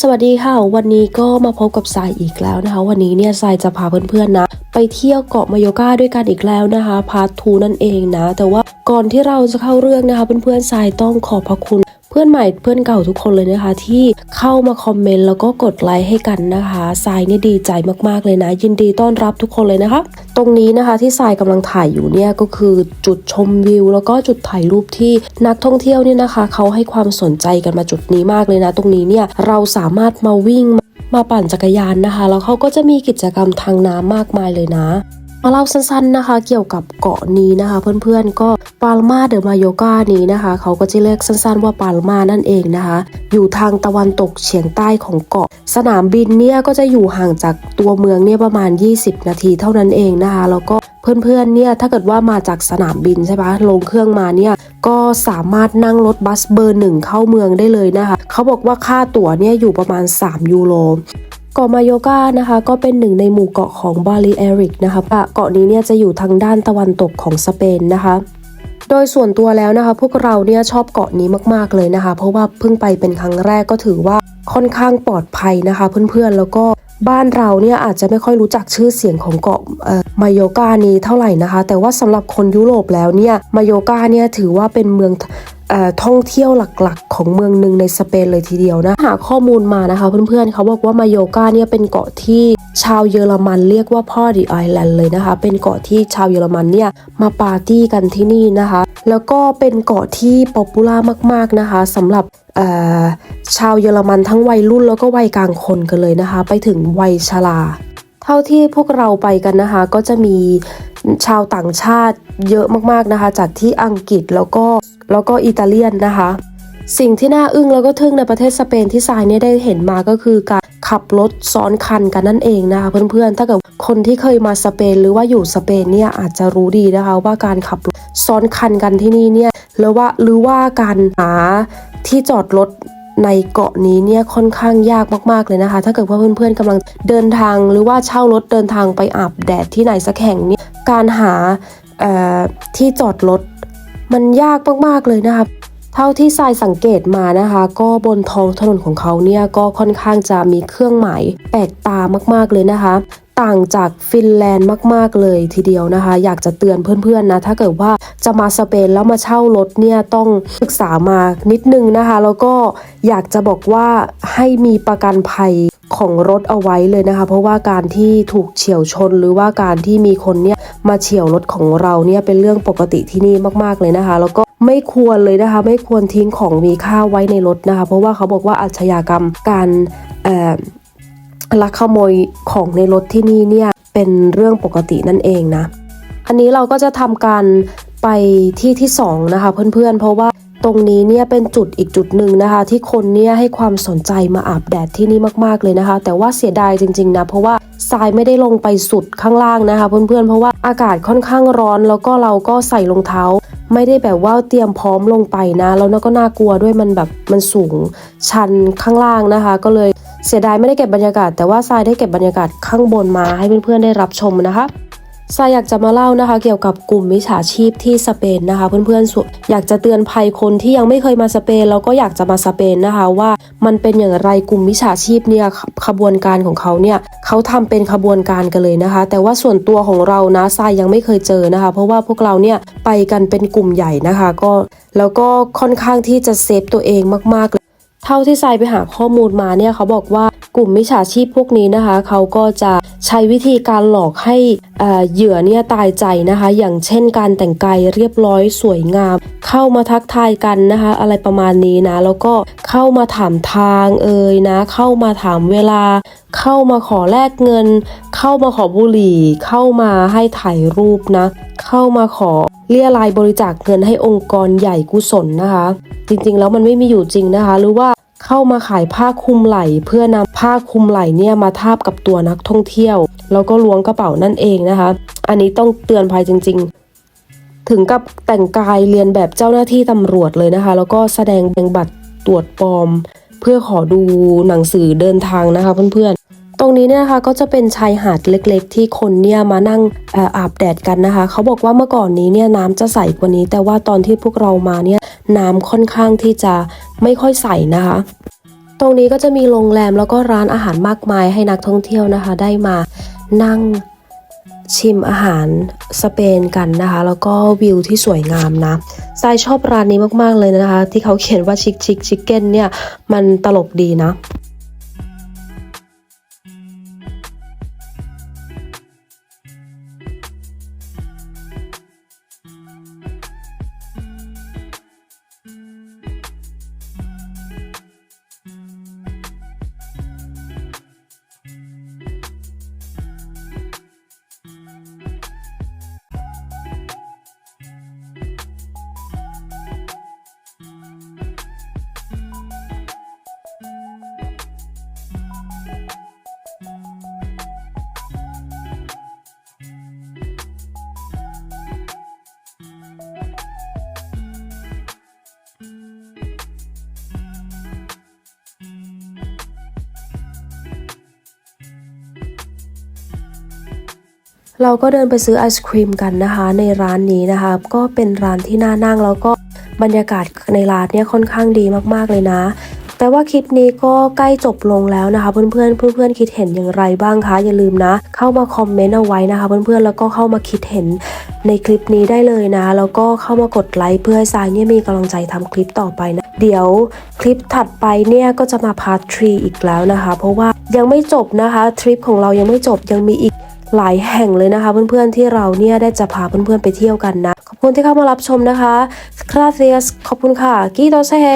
สวัสดีค่ะ วันนี้ก็มาพบกับสายอีกแล้วนะคะ วันนี้เนี่ยสายจะพาเพื่อนๆนะ ไปเที่ยวเกาะมาโยกาด้วยกันอีกแล้วนะคะ พาร์ททูนั่นเองนะ แต่ว่าก่อนที่เราจะเข้าเรื่องนะคะ เพื่อนๆสายต้องขอบพระคุณ เพื่อนใหม่เพื่อนเก่าทุกคนเลยนะคะ ที่เข้ามาคอมเมนต์แล้วก็กดไลค์ให้กันนะคะสายเนี่ยดีใจมากๆเลยนะ ยินดีต้อนรับทุกคนเลยนะคะ ตรงนี้นะคะที่สายกำลังถ่ายอยู่เนี่ยก็คือจุดชมวิว แล้วก็จุดถ่ายรูปที่นักท่องเที่ยวเนี่ยนะคะเขาให้ความสนใจกันมาจุดนี้มากเลยนะ ตรงนี้เนี่ยเราสามารถมาวิ่งมาปั่นจักรยานนะคะแล้วเขาก็จะมีกิจกรรมทางน้ำมากมายเลยนะ มาเล่าสั้นๆนะคะเกี่ยวกับเกาะนี้นะคะ เพื่อนๆก็ปาลมาเดอมาโยกานี้นะคะ เขาก็จะเรียกสั้นๆว่าปาลมานั่นเองนะคะ อยู่ทางตะวันตกเฉียงใต้ของเกาะ สนามบินเนี่ยก็จะอยู่ห่างจากตัวเมืองเนี่ยประมาณ 20 นาทีเท่านั้นเองนะคะ แล้วก็เพื่อนๆเนี่ยถ้าเกิดว่ามาจากสนามบินใช่ปะลงเครื่องมาเนี่ยก็สามารถนั่งรถบัสเบอร์หนึ่งเข้าเมืองได้เลยนะคะ เขาบอกว่าค่าตั๋วเนี่ยอยู่ประมาณ 3 ยูโร เกาะมาโยกานะคะก็เป็นหนึ่งในหมู่เกาะของบาลีเอริกนะคะเกาะนี้เนี่ยจะอยู่ทางด้านตะวันตกของสเปนนะคะ โดยส่วนตัวแล้วนะคะ พวกเราเนี่ยชอบเกาะนี้มากๆเลยนะคะ เพราะว่าเพิ่งไปเป็นครั้งแรกก็ถือว่าค่อนข้างปลอดภัยนะคะ เพื่อนๆแล้วก็บ้านเราเนี่ยอาจจะไม่ค่อยรู้จักชื่อเสียงของเกาะมาโยกานี้เท่าไหร่นะคะ แต่ว่าสำหรับคนยุโรปแล้วเนี่ยมาโยกาเนี่ยถือว่าเป็นเมือง ท่องเที่ยวหลักๆ ของเมืองหนึ่งในสเปนเลยทีเดียวนะหาข้อมูลมานะคะเพื่อนๆเขาบอกว่ามาโยกาเนี่ยเป็นเกาะที่ชาวเยอรมันเรียกว่าพ่อดีไอแลนด์เลยนะคะ เป็นเกาะที่ชาวเยอรมันเนี่ยมาปาร์ตี้กันที่นี่นะคะ แล้วก็เป็นเกาะที่ป๊อปปูล่ามากๆนะคะสำหรับชาวเยอรมันทั้งวัยรุ่นแล้วก็วัยกลางคนกันเลยนะคะ ไปถึงวัยชราเท่าที่พวกเราไปกันนะคะ ก็จะมีชาวต่างชาติเยอะมากๆนะคะ จากที่อังกฤษแล้วก็ แล้วก็อิตาเลียนนะคะ สิ่งที่น่าอึ้งแล้วก็ทึ่งในประเทศสเปนที่ทรายเนี่ยได้เห็นมาก็คือการขับรถซ้อนคันกันนั่นเองนะคะเพื่อนๆ ถ้าเกิดคนที่เคยมาสเปนหรือว่าอยู่สเปนเนี่ยอาจจะรู้ดีนะคะว่าการขับรถซ้อนคันกันที่นี่เนี่ยหรือว่าหรือว่าการหาที่จอดรถในเกาะนี้เนี่ยค่อนข้างยากมากๆเลยนะคะ ถ้าเกิดว่าเพื่อนๆกำลังเดินทางหรือว่าเช่ารถเดินทางไปอาบแดดที่ไหนสักแห่งเนี่ยการหาที่จอดรถ มันยากมากๆเลยนะคะเท่าที่ทรายสังเกตมานะคะ ก็บนท้องถนนของเขาเนี่ยก็ค่อนข้างจะมีเครื่องหมายแปลกตามากๆเลยนะคะ ต่างจากฟินแลนด์มากๆเลยทีเดียวนะคะ อยากจะเตือนเพื่อนๆนะ ถ้าเกิดว่าจะมาสเปนแล้วมาเช่ารถเนี่ยต้องศึกษามานิดนึงนะคะ แล้วก็อยากจะบอกว่าให้มีประกันภัย ของรถเอาไว้เลยนะคะ เพราะว่าการที่ถูกเฉียวชนหรือว่าการที่มีคนเนี่ยมาเฉียวรถของเราเนี่ยเป็นเรื่องปกติที่นี่มากๆเลยนะคะ แล้วก็ไม่ควรเลยนะคะ ไม่ควรทิ้งของมีค่าไว้ในรถนะคะ เพราะว่าเขาบอกว่าอาชญากรรมการลักขโมยของในรถที่นี่เนี่ยเป็นเรื่องปกตินั่นเองนะ อันนี้เราก็จะทำการไปที่ที่2นะคะเพื่อนๆ เพราะว่า ตรงนี้เนี่ยเป็นจุดอีกจุดหนึ่งนะคะ ที่คนเนี่ยให้ความสนใจมาอาบแดดที่นี่มากๆเลยนะคะ แต่ว่าเสียดายจริงๆนะเพราะว่าทรายไม่ได้ลงไปสุดข้างล่างนะคะ เพื่อนๆ เพราะว่าอากาศค่อนข้างร้อนแล้วก็เราก็ใส่รองเท้า ไม่ได้แบบว่าเตรียมพร้อมลงไปนะ แล้วก็น่ากลัวด้วยมันแบบมันสูงชันข้างล่างนะคะ ก็เลยเสียดายไม่ได้เก็บบรรยากาศ แต่ว่าทรายได้เก็บบรรยากาศข้างบนมาให้เพื่อนๆได้รับชมนะคะ ซายอยากจะมาเล่านะคะ เกี่ยวกับกลุ่มมิจฉาชีพที่สเปนนะคะ เพื่อนๆอยากจะเตือนภัยคนที่ยังไม่เคยมาสเปนแล้วก็อยากจะมาสเปนนะคะว่ามันเป็นอย่างไรกลุ่มมิจฉาชีพเนี่ยขบวนการของเขาเนี่ยเขาทำเป็นขบวนการกันเลยนะคะ แต่ว่าส่วนตัวของเรานะทรายยังไม่เคยเจอนะคะ เพราะว่าพวกเราเนี่ยไปกันเป็นกลุ่มใหญ่นะคะ ก็แล้วก็ค่อนข้างที่จะเซฟตัวเองมากๆเลย ท่าที่ทรายไปหาข้อมูลมาเนี่ยเขาบอกว่ากลุ่มมิจฉาชีพพวกนี้นะคะ เขาก็จะใช้วิธีการหลอกให้เหยื่อเนี่ยตายใจนะคะ อย่างเช่นการแต่งกายเรียบร้อยสวยงาม เข้ามาทักทายกันนะคะ อะไรประมาณนี้นะ แล้วก็เข้ามาถามทางเอ่ยนะ เข้ามาถามเวลา เข้ามาขอแลกเงิน เข้ามาขอบุหรี่ เข้ามาให้ถ่ายรูปนะ เข้ามาขอเรียรายบริจาคเงินให้องค์กรใหญ่กุศลนะคะ จริงๆแล้วมันไม่มีอยู่จริงนะคะ หรือว่า เข้ามาขายผ้าคลุมไหล่เพื่อนำผ้าคลุมไหล่เนี่ยมาทาบกับตัวนักท่องเที่ยว แล้วก็ล้วงกระเป๋านั่นเองนะคะ อันนี้ต้องเตือนภัยจริง ๆ ถึงกับแต่งกายเรียนแบบเจ้าหน้าที่ตำรวจเลยนะคะ แล้วก็แสดงแบงบัตรตรวจปลอม เพื่อขอดูหนังสือเดินทางนะคะเพื่อนๆตรงนี้เนี่ยนะคะก็จะเป็นชายหาดเล็กๆ ที่คนเนี่ยมานั่งอาบแดดกันนะคะ เขาบอกว่าเมื่อก่อนนี้เนี่ยน้ำจะใสกว่านี้ แต่ว่าตอนที่พวกเรามาเนี่ยน้ำค่อนข้างที่จะ ไม่ค่อยใส่นะคะ ตรงนี้ก็จะมีโรงแรมแล้วก็ร้านอาหารมากมายให้นักท่องเที่ยวนะคะ ได้มานั่งชิมอาหารสเปนกันนะคะ แล้วก็วิวที่สวยงามนะทรายชอบร้านนี้มากๆเลยนะคะ ที่เขาเขียนว่าชิคชิคชิคเก้นเนี่ย มันตลกดีนะ เราก็เดินไปซื้อไอศครีมกันนะคะ ในร้านนี้นะคะ ก็เป็นร้านที่น่านั่งแล้วก็บรรยากาศในร้านเนี่ยค่อนข้างดีมากๆเลยนะ แต่ว่าคลิปนี้ก็ใกล้จบลงแล้วนะคะ เพื่อนๆเพื่อนๆคิดเห็นอย่างไรบ้างคะอย่าลืมนะ เข้ามาคอมเมนต์เอาไว้นะคะ เพื่อนๆแล้วก็เข้ามาคิดเห็นในคลิปนี้ได้เลยนะ แล้วก็เข้ามากดไลค์เพื่อให้ทรายเนี่ยมีกำลังใจทำคลิปต่อไปนะเดี๋ยวคลิปถัดไปเนี่ยก็จะมาพาร์ททรีอีกแล้วนะคะ เพราะว่ายังไม่จบนะคะทริปของเรายังไม่จบยังมีอีก หลายแห่งเลยนะคะ เพื่อนๆที่เราเนี่ยได้จะพาเพื่อนๆไปเที่ยวกันนะ ขอบคุณที่เข้ามารับชมนะคะ gracias ขอบคุณค่ะ กีโตเซเฮ